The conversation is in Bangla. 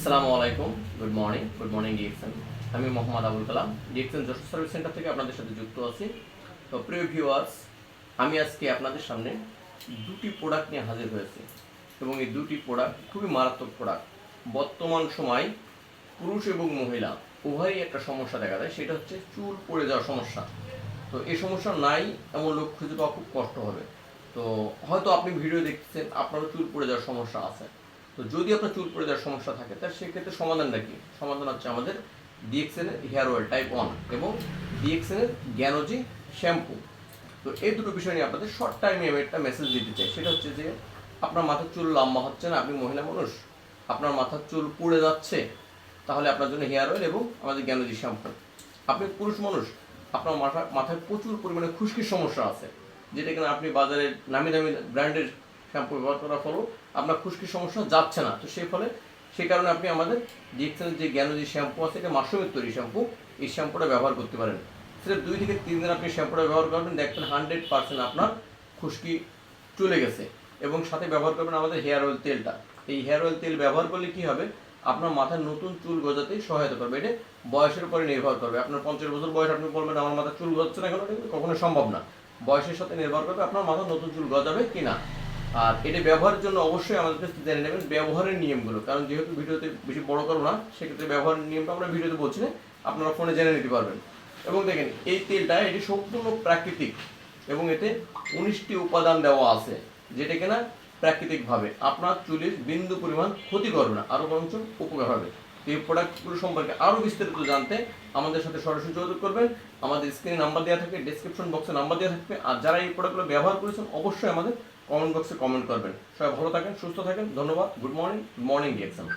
আসসালামু আলাইকুম। Good morning good morning DXN আমি Mohammad Abul Kalam DXN Jashore service centre থেকে আপনাদের সাথে যুক্ত আছি। তো প্রিয় ভিউয়ার্স আমি আজকে আপনাদের সামনে দুটি প্রোডাক্ট নিয়ে হাজির হয়েছি এবং এই দুটি প্রোডাক্ট খুবই মারাত্মক প্রোডাক্ট বর্তমান সময় পুরুষ এবং মহিলা উভয়ই একটা সমস্যা দেখা যায় সেটা হচ্ছে চুল পড়ে যাওয়ার সমস্যা। তো এই সমস্যা নাই, এমন লোক খুঁজে পাওয়া খুব কষ্ট হবে। তো হয়তো আপনি ভিডিও দেখছেন আপনারও চুল পড়ে যাওয়ার সমস্যা আছে। তো যদি আপনার চুল পড়ে যাওয়ার সমস্যা থাকে, তাহলে সেক্ষেত্রে সমাধানটা কি? সমাধান হচ্ছে আমাদের ডিএক্সএন এর হেয়ার অয়েল টাইপ ওয়ান এবং ডিএক্সএন এর জ্ঞানোজি শ্যাম্পু তো এই দুটো বিষয় নিয়ে আপনাদের শর্ট টাইমে আমি একটা মেসেজ দিতে চাই। সেটা হচ্ছে যে, আপনার মাথার চুল লম্বা হচ্ছে না? আপনি মহিলা মানুষ? আপনার মাথার চুল পুড়ে যাচ্ছে? তাহলে আপনার জন্য হেয়ার অয়েল এবং আমাদের জ্ঞানোজি শ্যাম্পু আপনি পুরুষ মানুষ, আপনার মাথা, মাথায় প্রচুর পরিমাণে খুশকির সমস্যা আছে। যেটা কিনা আপনি বাজারে নামি দামি ব্র্যান্ডের শ্যাম্পু ব্যবহার করার ফলেও আপনার খুশকির সমস্যা যাচ্ছে না। তো সেই ফলে সেই কারণে আপনি আমাদের ডিএক্সেল যে জ্ঞান যে শ্যাম্পু আছে, এটা মাশরুমের তৈরি শ্যাম্পু এই শ্যাম্পুটা ব্যবহার করতে পারেন। সেটা দুই থেকে তিন দিন আপনি শ্যাম্পুটা ব্যবহার করবেন, দেখবেন হান্ড্রেড পার্সেন্ট আপনার খুশকি চলে গেছে। এবং সাথে ব্যবহার করবেন আমাদের হেয়ার অয়েল তেলটা। এই হেয়ার অয়েল তেল ব্যবহার করলে কি হবে? আপনার মাথায় নতুন চুল গজাতে সহায়তা করবে। এটা বয়সের উপরে নির্ভর করবে। আপনার পঞ্চাশ বছর বয়স আপনি বলবেন, আমার মাথায় চুল গজাচ্ছে না কেন? কখনো সম্ভব না। বয়সের সাথে নির্ভর করবে আপনার মাথায় নতুন চুল গজাবে কিনা আর এটা ব্যবহারের জন্য অবশ্যই আমাদের কাছে জেনে নেবেন ব্যবহারের নিয়মগুলো। কারণ যেহেতু ভিডিওতে বেশি বড় করব না, সেক্ষেত্রে ব্যবহারের নিয়মটা আমরা ভিডিওতে বলছি আপনারা ফোনে জেনে নিতে পারবেন। এবং দেখেন, এই তেলটা এটি সম্পূর্ণ প্রাকৃতিক এবং এতে উনিশটি উপাদান দেওয়া আছে, যেটা কিনা প্রাকৃতিকভাবে। আপনার চুলের বিন্দু পরিমাণ ক্ষতি করবে না, আরও বরঞ্চ উপকার হবে। এই প্রোডাক্টগুলো সম্পর্কে আরও বিস্তারিত জানতে আমাদের সাথে সরাসরি যোগাযোগ করবেন। আমাদের স্ক্রিনে নাম্বার দেওয়া থাকবে ডিসক্রিপশন বক্সে নাম্বার দেওয়া থাকবে। আর যারা এই প্রোডাক্টগুলো ব্যবহার করেছেন, অবশ্যই আমাদের কমেন্ট বক্সে কমেন্ট করবেন। সবাই ভালো থাকেন, সুস্থ থাকেন, ধন্যবাদ, good morning good morning DXN